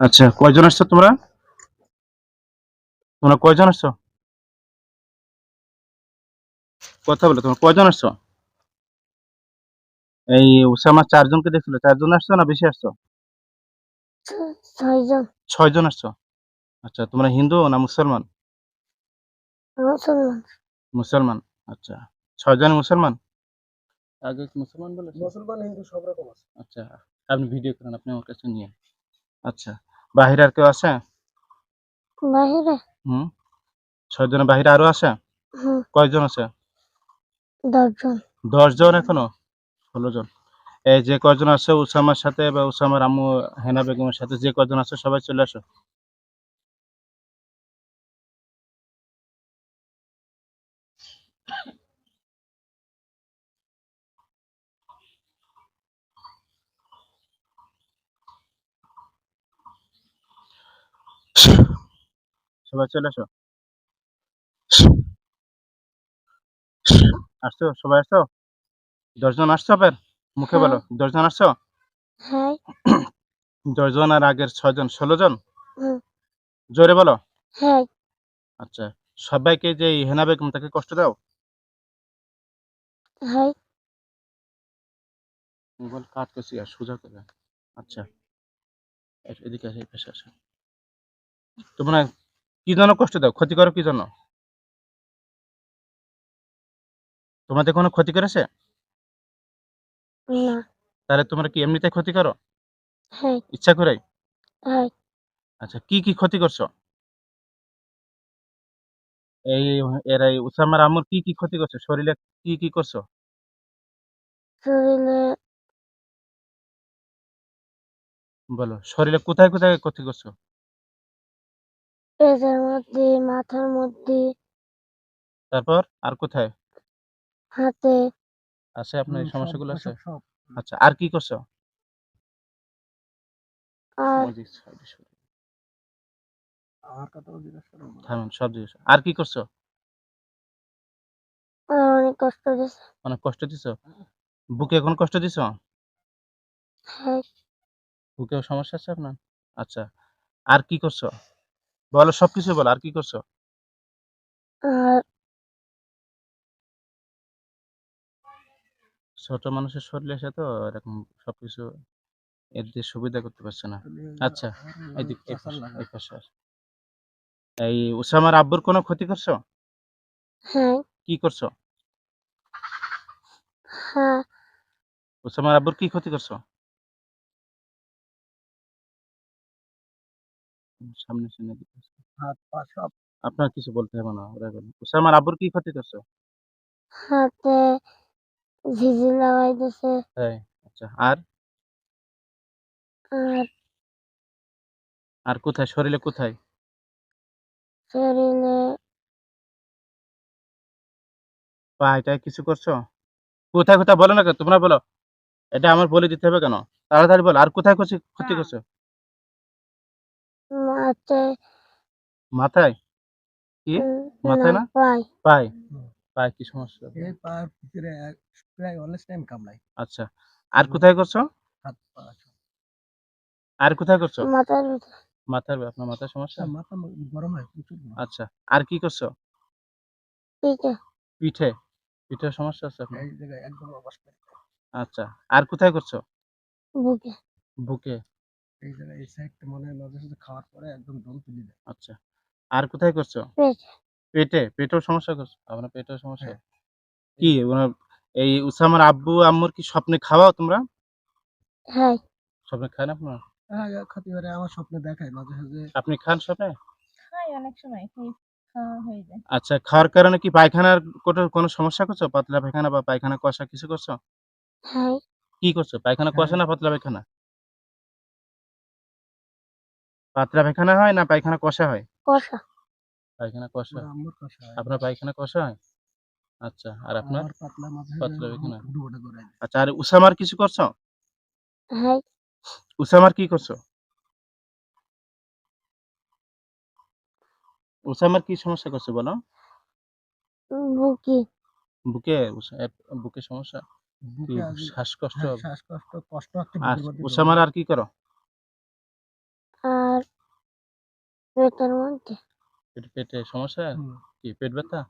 আচ্ছা কয়জন আসছো তোমরা? তোমরা কয়জন আসছো? কথা বলো তোমরা কয়জন আসছো? এই উসামা চারজনকে দেখছিল চারজন আসছো না বেশি আসছো? ছয়জন। ছয়জন আসছো? আচ্ছা তোমরা হিন্দু না মুসলমান? মুসলমান। মুসলমান আচ্ছা। ছয়জন মুসলমান? আগে মুসলমান বলে মুসলমান হিন্দু সব রকম আছে। আচ্ছা আপনি ভিডিও করেন আপনি আমার কাছে নিয়ে আচ্ছা বাহিরে আর কেউ আছে বাহিরে। হুম ছয়জনের বাহিরে আরও আছে হুম। কয়জন আছে? দশজন। দশ জন এখনও? ষোলো জন। এই যে কয়জন আছে উসামার সাথে বা উসামার আম্মু হেনা বেগমের সাথে যে কয়জন আছে সবাই চলে আসো। সবাই চলে আসো। আসছো? সবাই আসছো? দশজন আসছো আপনার মুখে বলো। দশজন আসছো? হ্যাঁ। দশজন আর আগের ছয়জন ষোলো জন জোরে বলো। হ্যাঁ। আচ্ছা সবাইকে যে হেনা বেগম তাকে কষ্ট দাও? হ্যাঁ। মোবাইল কাট করছি আর সোজা করে। আচ্ছা এদিকে আসে পাশে তোমরা কি জন্য কষ্ট দাও? ক্ষতি করো কি জন্য তোমাদের কোনো ক্ষতি করেছে না। তাহলে তোমরা কি এমনিতে ক্ষতি করো হ্যাঁ। ইচ্ছা করে? হ্যাঁ। আচ্ছা কি কি ক্ষতি করছ? এই এর এই উসামার আম্মুর কি কি ক্ষতি করছ? শরীরে কি কি করছ? শরীরে বলো শরীরে কোথায় কোথায় ক্ষতি করছ? পেটের মধ্যে মাথার মধ্যে। তারপর আর কোথায়? হাতে। আছে আপনার এই সমস্যাগুলো আছে? আচ্ছা আর কি করছ? জিজ্ঞাসা থামেন সব জিনিস আর কি করছ? অনেক কষ্ট দিছে অনেক কষ্ট দিছো? বুকে এখন কষ্ট দিছো? হ্যাঁ। বুকেও সমস্যা আছে আপনার? আচ্ছা আর কি করছ? বলো সবকিছু বলো আর কি করছ? আর ছোট মানুষের শরীরে এসে তো এরকম সবকিছু এর দিয়ে সুবিধা করতে পারছে না। আচ্ছা এই পাশে, এই পাশে আসো। এই উসামার আব্বুর কোনো ক্ষতি করছ? হ্যাঁ। কি করছ? হ্যাঁ। উসামার আব্বুর কি ক্ষতি করছ? সামনে সামনে দিকে হাত পা সব। আপনার কিছু বলতে হবে না ওরা আব্বুর কি ক্ষতি করছ? হাতে ঝিঝি লাগাই দিছে। হ্যাঁ আচ্ছা আর? আর? আর কোথায়? শরীরে কোথায়? শরীরে পায়টায় কিছু করছ? কোথায় কোথায়? বলো না তোমরা বলো। এটা আমার বলে দিতে হবে কেন? তাড়াতাড়ি বলো আর কোথায় ক্ষতি করছ? মাথে মাথায়? কি? মাথায় না? পাই পায়? পায় কি সমস্যা? এই পার ভিতরে প্রায় অনেক টাইম কামড়ায়। আচ্ছা। আর কোথায় করছ? হাত পা আর কোথায় করছ? মাথার মাথার আপনার মাথার সমস্যা? মাথা গরম হয় প্রচুর আচ্ছা। আর কি করছ? পিঠে। পিঠে? পিঠের সমস্যা আছে আপনার? এই জায়গায় একদম অবস্থা। আচ্ছা। আর কোথায় করছ? বুকে। বুকে। এই জায়গায় এই সাইডটা মনে হয় মাঝে সাঝে খাওয়ার পরে একদম দম তুলে দেয়। আচ্ছা আর কোথায় করছ? পেটে। পেটে? পেটেও সমস্যা করছ? আপনার পেটেও সমস্যা। হ্যাঁ। কি ওনার এই উসামার আব্বু আম্মুর কি স্বপ্নে খাওয়াও তোমরা? হ্যাঁ। স্বপ্নে খান আপনার? হ্যাঁ ক্ষতি করে আমার স্বপ্নে দেখায় মাঝে সাঝে। আপনি খান স্বপ্নে? খাই অনেক সময় খাই খাওয়া হয়ে যায়। আচ্ছা খাওয়ার কারণে কি পায়খানার কোনো কোনো সমস্যা করছ? পাতলা পায়খানা বা পায়খানা কষা কিছু করছ? হ্যাঁ। কি করছ? পায়খানা কষা হ্যাঁ। না পাতলা পায়খানা? পাতলা পায়খানা হয় না পায়খানা কষা হয়? কষা। পায়খানা কষা। আমার কষা হয়। আপনার পায়খানা কষা হয়? আচ্ছা আর আপনার? পাতলা মাঝে পাতলা পায়খানা। আচ্ছা আর উসামার কিছু করছ? হ্যাঁ। উসামার কি করছ? উসামার কি সমস্যা করছ বলো? বুকি। বুকে? বুকে সমস্যা? বুকে শ্বাসকষ্ট? হ্যাঁ, শ্বাসকষ্ট কষ্ট আর মধ্যে উসামার আর কি করো আর পেটের মধ্যে। পেটে পেটে সমস্যা? কি পেট ব্যথা?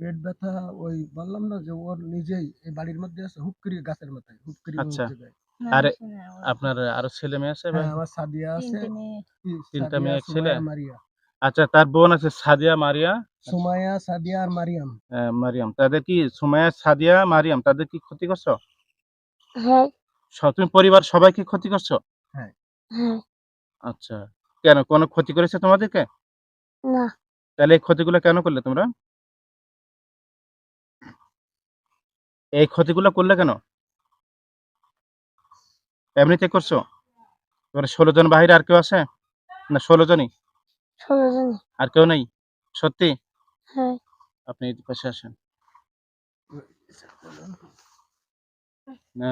পেট ব্যথা ওই বললাম না যে ওর নিজেই এই বাড়ির মধ্যে আছে হুপকরি গাছের মাথায় হুপকরি আচ্ছা। আরে, আপনার আরও ছেলে মেয়ে আছে ভাই? হ্যাঁ আমার সাদিয়া আছে। তিনটে মেয়ে। কি, তিনটা মেয়ে, এক ছেলে? মারিয়া। আচ্ছা তার বোন আছে সাদিয়া মারিয়া? সুমাইয়া সাদিয়া আর মারিয়াম। মারিয়াম। তাদের কি সুমাইয়া সাদিয়া মারিয়াম তাদের কি ক্ষতি করছ? হ্যাঁ। তুমি পরিবার সবাইকে ক্ষতি করছ? হ্যাঁ। আচ্ছা। কেন? কোনো ক্ষতি করেছে তোমাদেরকে? না। তাহলে এই ক্ষতিগুলো কেন করলে তোমরা? এই ক্ষতিগুলো করলে কেন? এমনিতে করছ? তোমরা ষোলো জন বাহিরে আর কেউ আছে? না ষোলো জনই? ষোলো আর কেউ নেই? সত্যি? হ্যাঁ। আপনি পাশে আসেন। না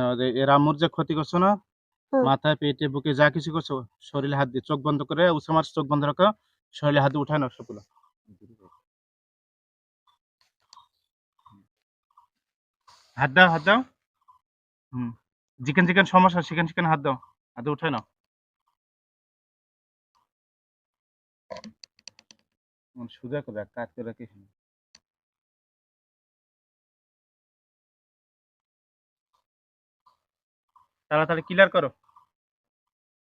আম্মুর যে ক্ষতি করছ না। মাথায়, পেটে, বুকে যা কিছু করছ, শরীরে হাত দিয়ে চোখ বন্ধ করে উসামার চোখ বন্ধ রাখো, শরীরে হাত উঠায় না সবগুলো। হাত দাও হাত দাও। হুম। যেখানে যেখানে সমস্যা, সেখানে সেখানে হাত দাও। হাতে উঠায় না সুদা করে কাজ করে রাখিস তাড়াতাড়ি ক্লিয়ার করো।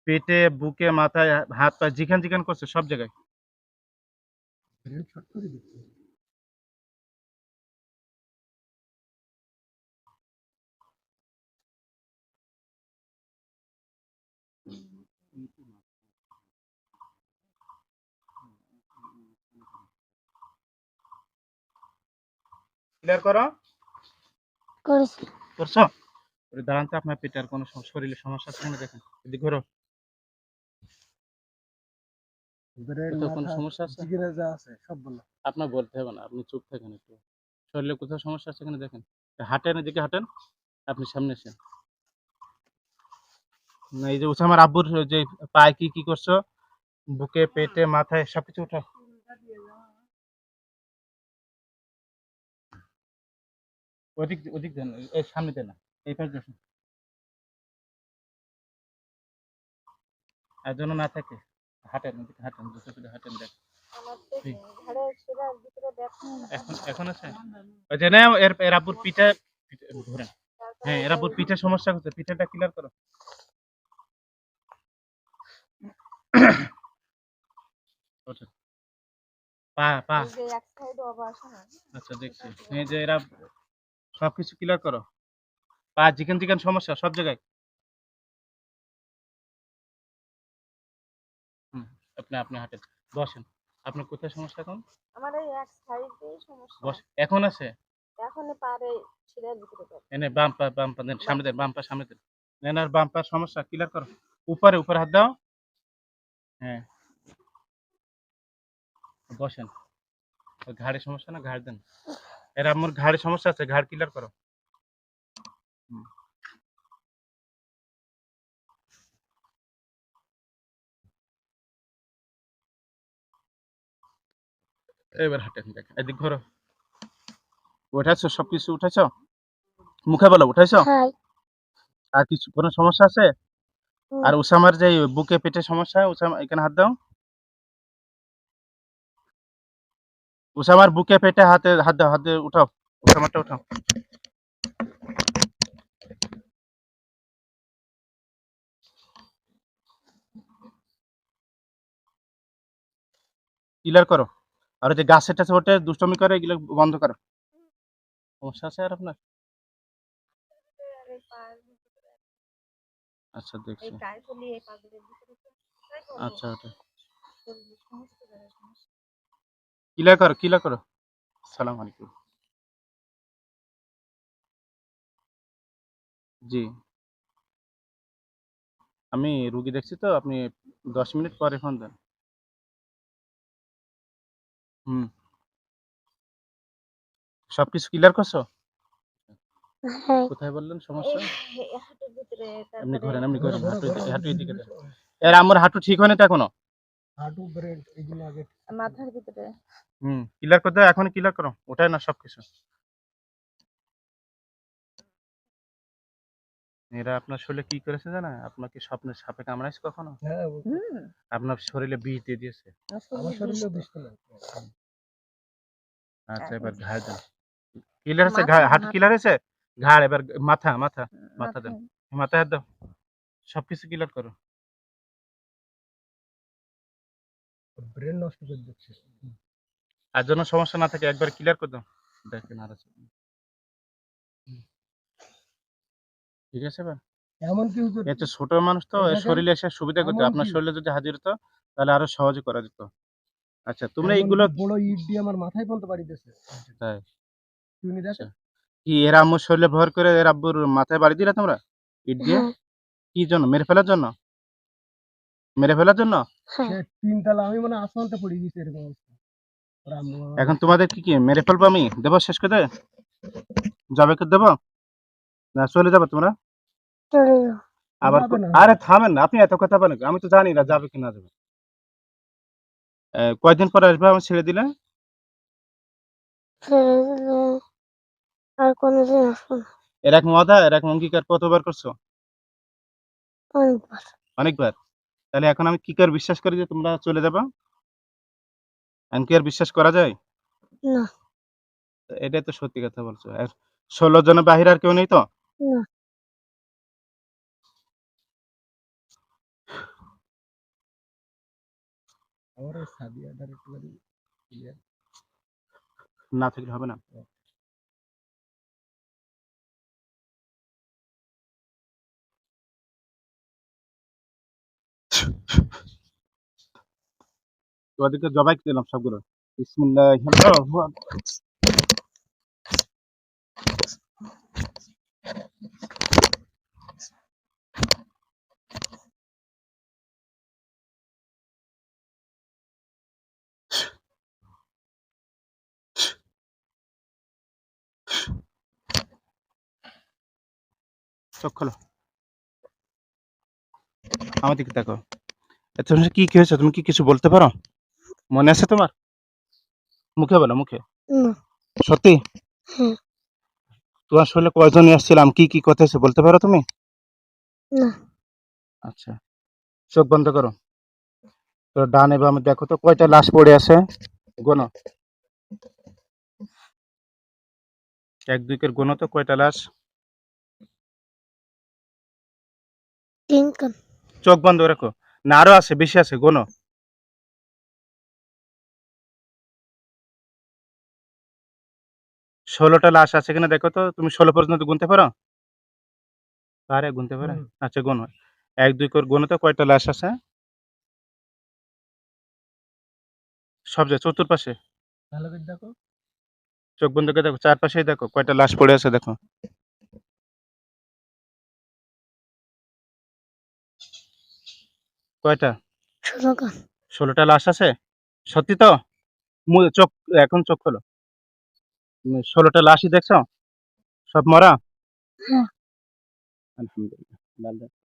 পেটে বুকে মাথায় হাত পা যেখানে যেখান করছে সব জায়গায়। ক্লিয়ার করো? করেছি? দাঁড়ান তো আপনার পেটে আর কোনো শরীরে সমস্যা আছে কিনা দেখেন এদিকে ঘোরো কোনো সমস্যা আছে? আছে সব বললাম। আপনার বলতে হবে না আপনি চুপ থাকেন একটু। শরীরে কোথাও সমস্যা আছে কিনা দেখেন? হাঁটেন এদিকে হাঁটেন আপনি সামনে আসেন। না এই যে উসামার আব্বুর যে পায়ে কি কি করছ? বুকে পেটে মাথায় সবকিছু উঠাও। ওদিক ওদিক দেন এই সামনে দেন না। এই পাশ দেখুন। আর যেন না থাকে হাঁটেন ওদিকে হাঁটেন দুটো হাঁটেন দেখ। এখন আছে? যে না এর পিঠে হ্যাঁ সমস্যা হচ্ছে পিঠেটা ক্লিয়ার করো। পা পা। আচ্ছা দেখছি। এই যে এরা সবকিছু ক্লিয়ার করো। পা যেখানে যেখানে সমস্যা সব জায়গায়। আপনি আপনি হাঁটেন। বসেন। আপনার কোথায় সমস্যা এখন? আমার এই এক সাইডেই সমস্যা। বস এখন আছে? এখন পারে শিরার ভিতরে ব্যথা। এনে বাম পা বাম পা দেন সামনে দেন বাম পা সামনে দেন। নেন আর বাম পার সমস্যা ক্লিয়ার করো। উপরে উপরে হাত দাও। হ্যাঁ। বসেন। ঘাড়ে সমস্যা না ঘাড় দেন। এর আমার ঘাড়ে সমস্যা আছে ঘাড় ক্লিয়ার করো। এবার হাঁটেন দেখেন এদিক ঘোরো উঠাইছো? সবকিছু উঠাইছো? মুখে বলো উঠাইছো? হ্যাঁ। আর কিছু কোনো সমস্যা আছে। আর উসামার যে বুকে পেটে সমস্যা উসামা এখানে হাত দাও। উসামার বুকে পেটে হাতে হাত দাও হাত উঠাও। উসামারটা উঠাও। ক্লিয়ার করো। আর যে গাছের টাছে ওঠে, দুষ্টমি করে, এগুলো বন্ধ করো। সমস্যা আছে আর আপনার? আচ্ছা দেখছি। আচ্ছা। ক্লিয়ার করো, কিলা করো। সালাম আলাইকুম। জি। আমি রুগী দেখছি তো, আপনি দশ মিনিট পরে ফোন দেন। হুম। সব ক্লিয়ার করছ? হ্যাঁ। কোথায় বললেন? সমস্যা? এমনি ঘোরেন এমনি ঘোরেন হাঁটু হাঁটু এদিকে এর আমার হাঁটু ঠিক হয়নি তো এখনও? হাঁটু ব্রেন এগুলো আগে মাথার ভিতরে। হুম ক্লিয়ার করতে এখন ক্লিয়ার করো ওটাই না সব এরা আপনার শরীরে কি করেছে জানা আপনাকে স্বপ্নে সাপে কামড়াইছে কখনো? হ্যাঁ আপনার শরীরে বিষ দিয়ে দিয়েছে। আমার শরীরে বিষ আচ্ছা এবার ঘাড় দেন। কিলার মাথা, ঘাড় হাঁটু কিলার হয়েছে? ঘাড় এবার মাথা মাথা মাথা মাথা। দেন মাথায় হাত দাও। সবকিছু ক্লিয়ার করো। ব্রেন নষ্ট করে দিচ্ছে। আর জন্য সমস্যা না থাকে একবার ক্লিয়ার করে দাও। দেখেন আর আছে হুম। ঠিক আছে এবার এমন কি হুজুর এত ছোট মানুষ তো এর শরীরে এসে সুবিধা করতে আপনার শরীরে যদি হাজির হতো তাহলে আরও সহজে করা যেত। আচ্ছা তোমরা এইগুলো বড় ইট দিয়ে আমার মাথায় পর্যন্ত বাড়ি দিয়েছে তাই? তুমি দেখো কি এর আম্মুর শরীরে ভর করে এর আব্বুর মাথায় বাড়ি দিলে তোমরা ইট দিয়ে? হ্যাঁ। কি জন্য মেরে ফেলার জন্য? মেরে ফেলার জন্য? হ্যাঁ। সে তিনতলা আমি মানে আসমানতে পড়ে গেছি এরকম এখন তোমাদের কি কি মেরে ফেলব আমি? দেবো শেষ করে? যাবে করে দেবো? না চলে যাবে তোমরা? আবার আরে থামেন না আপনি এত কথা বলেন আমি তো জানি না যাবে কি না যাবে। কয়দিন পর আসবে আমি ছেড়ে দিলে? আর কোনোদিন আসব না। এরকম অদা এরকম অঙ্গীকার কতবার করছ? অনেকবার। অনেকবার? তাহলে এখন আমি কি করে বিশ্বাস করি যে তোমরা চলে যাবে? এখন কি আর বিশ্বাস করা যায়? না। এটাই তো সত্যি কথা বলছো। আর ষোলো জনের বাহির আর কেউ নেই তো? না। আমার ওই সাদিয়াটার একটুখানি clear না থাকলে হবে না। তোমাদেরকে জবাই দিলাম সবগুলো। বিসমিল্লাহ চোখ খোলো। আমার দিকে দেখো এত কি কি হয়েছে? তুমি কি কিছু বলতে পারো? মনে আছে তোমার? মুখে বলো মুখে। সত্যি। তোমার শরীরে কয়জন এসেছিলাম কি কি কথা হয়েছে বলতে পারো তুমি? আচ্ছা। চোখ বন্ধ করো। তো ডান এবার আমি দেখো তো কয়টা লাশ পড়ে আছে? গোনো। এক দুইকের গোনো তো কয়টা লাশ? চোখ বন্ধ রাখো। না আরও আছে বেশি আছে গোনো। ষোলোটা লাশ আছে কিনা দেখো তো তুমি ষোলো পর্যন্ত গুনতে পারো? পারে গুনতে পারে। আচ্ছা গোনো। এক দুই করে গোনো তো কয়টা লাশ আছে? সব জায়গায় চতুর্পাশে ভালো করে দেখো। চোখ বন্ধ করে দেখো চারপাশেই দেখো কয়টা লাশ পড়ে আছে দেখো। কয়টা? ষোলোটা। লাশ আছে? সত্যি তো? মু- চোখ এখন চোখ খোলো। ষোলোটা লাশই দেখছ? সব মরা? হ্যাঁ। আলহামদুলিল্লাহ।